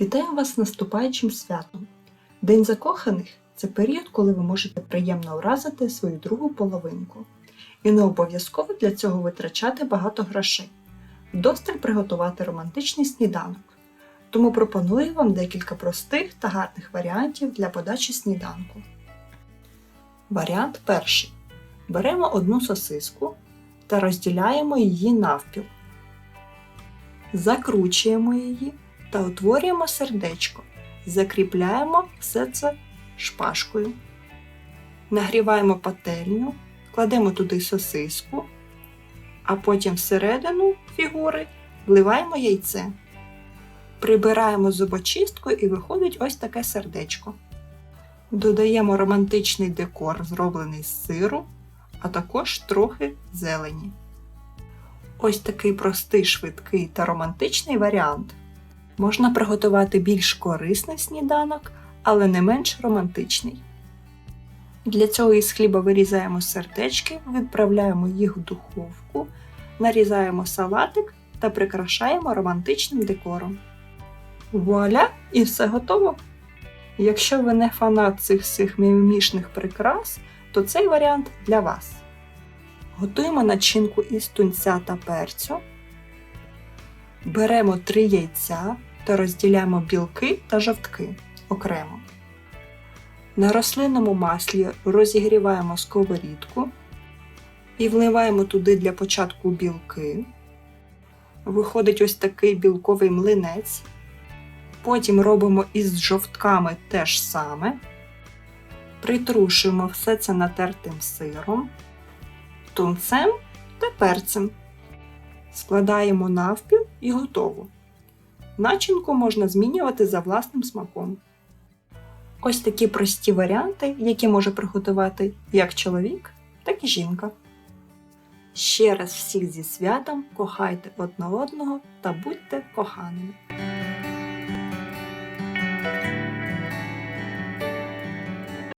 Вітаю вас з наступаючим святом. День закоханих це період, коли ви можете приємно вразити свою другу половинку. І не обов'язково для цього витрачати багато грошей. Вдосталь приготувати романтичний сніданок. Тому пропоную вам декілька простих та гарних варіантів для подачі сніданку. Варіант перший. Беремо одну сосиску та розділяємо її навпіл. Закручуємо її та утворюємо сердечко. Закріпляємо все це шпажкою. Нагріваємо пательню, кладемо туди сосиску, а потім всередину фігури вливаємо яйце. Прибираємо зубочисткою і виходить ось таке сердечко. Додаємо романтичний декор, зроблений з сиру, а також трохи зелені. Ось такий простий, швидкий та романтичний варіант. Можна приготувати більш корисний сніданок, але не менш романтичний. Для цього із хліба вирізаємо сердечки, відправляємо їх в духовку, нарізаємо салатик та прикрашаємо романтичним декором. Вуаля! І все готово! Якщо ви не фанат цих всіх мімімішних прикрас, то цей варіант для вас. Готуємо начинку із тунця та перцю. Беремо 3 яйця та розділяємо білки та жовтки окремо. На рослинному маслі розігріваємо сковорідку і вливаємо туди для початку білки. Виходить ось такий білковий млинець. Потім робимо із жовтками те ж саме. Притрушуємо все це натертим сиром, тунцем та перцем. Складаємо навпіл і готово. Начинку можна змінювати за власним смаком. Ось такі прості варіанти, які може приготувати як чоловік, так і жінка. Ще раз всіх зі святом кохайте одне одного та будьте коханими!